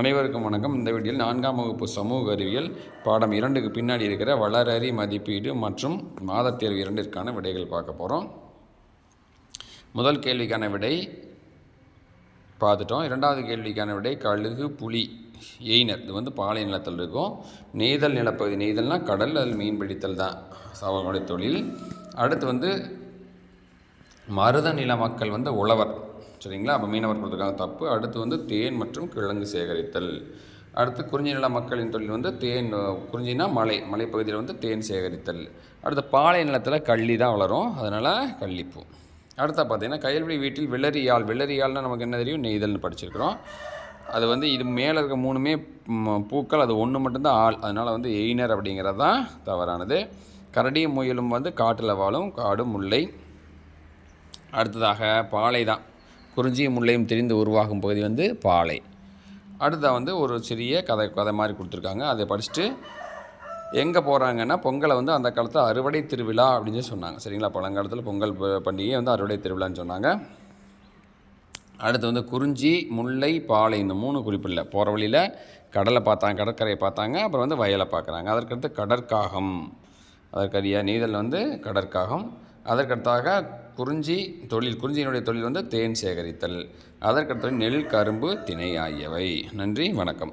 அனைவருக்கும் வணக்கம். இந்த வீடியோவில் நான்காம் வகுப்பு சமூக அறிவியல் பாடம் இரண்டுக்கு பின்னாடி இருக்கிற வளரறி மதிப்பீடு மற்றும் மாதத் தேர்வு இரண்டிற்கான விடைகள் பார்க்க போகிறோம் முதல் கேள்விக்கான விடை பார்த்துட்டோம். இரண்டாவது கேள்விக்கான விடை கழுகு புலி எய்னர். இது வந்து பாலை நிலத்தில் இருக்கும். நெய்தல் நிலப்பகுதி நெய்தல்னால் கடல் அதில் மீன் பிடித்தல் தான். அவங்களுடைய தொழில். அடுத்து வந்து மருத நில மக்கள் வந்து உழவர். சரிங்களா? அப்போ மீனவர் கொடுத்துருக்காங்க தப்பு. அடுத்து வந்து தேன் மற்றும் கிழங்கு சேகரித்தல். அடுத்து குறிஞ்சி நில மக்களின் தொழில் வந்து தேன் குறிஞ்சினா மலை. மலைப்பகுதியில் வந்து தேன் சேகரித்தல். அடுத்து பாலை நிலத்தில் கள்ளி தான் வளரும். அதனால் கள்ளிப்பூ. அடுத்தா பார்த்தீங்கன்னா கயல்விழி வீட்டில் வெள்ளரியால் வெள்ளரியால்னால் நமக்கு என்ன தெரியும்? நெய்தல்னு படிச்சிருக்கிறோம். அது வந்து இது மேலே இருக்க மூணுமே பூக்கள் அது ஒன்று மட்டும்தான் ஆள். அதனால் வந்து எய்னர் அப்படிங்கிறது தான் தவறானது. கரடியும் முயலும் வந்து காட்டில் வாழும் காடு முல்லை. அடுத்ததாக பாலை தான். குறிஞ்சியும் முல்லையும் தெரிந்து உருவாகும் பகுதி வந்து பாலை. அடுத்ததாக வந்து ஒரு சிறிய கதை கதை மாதிரி கொடுத்துருக்காங்க. அதை படிச்சுட்டு எங்கே போகிறாங்கன்னா பொங்கலை வந்து அந்த காலத்தில் அறுவடை திருவிழா அப்படின்னு சொன்னாங்க. சரிங்களா? பழங்காலத்தில் பொங்கல் பண்டிகை வந்து அறுவடை திருவிழான்னு சொன்னாங்க. அடுத்து வந்து குறிஞ்சி முல்லை பாலை இந்த மூணு குறிப்பில் போகிற வழியில் கடலை பார்த்தாங்க கடற்கரையை பார்த்தாங்க. அப்புறம் வந்து வயலை பார்க்குறாங்க. அதற்கடுத்து கடற்காகம். அதற்கரிய நீதல் வந்து கடற்காகம். அதற்கடுத்தாக குறிஞ்சி தொழில் குறிஞ்சியினுடைய தொழில் வந்து தேன் சேகரித்தல். அதற்கடுத்த நெல் கரும்பு திணை ஆகியவை. நன்றி வணக்கம்.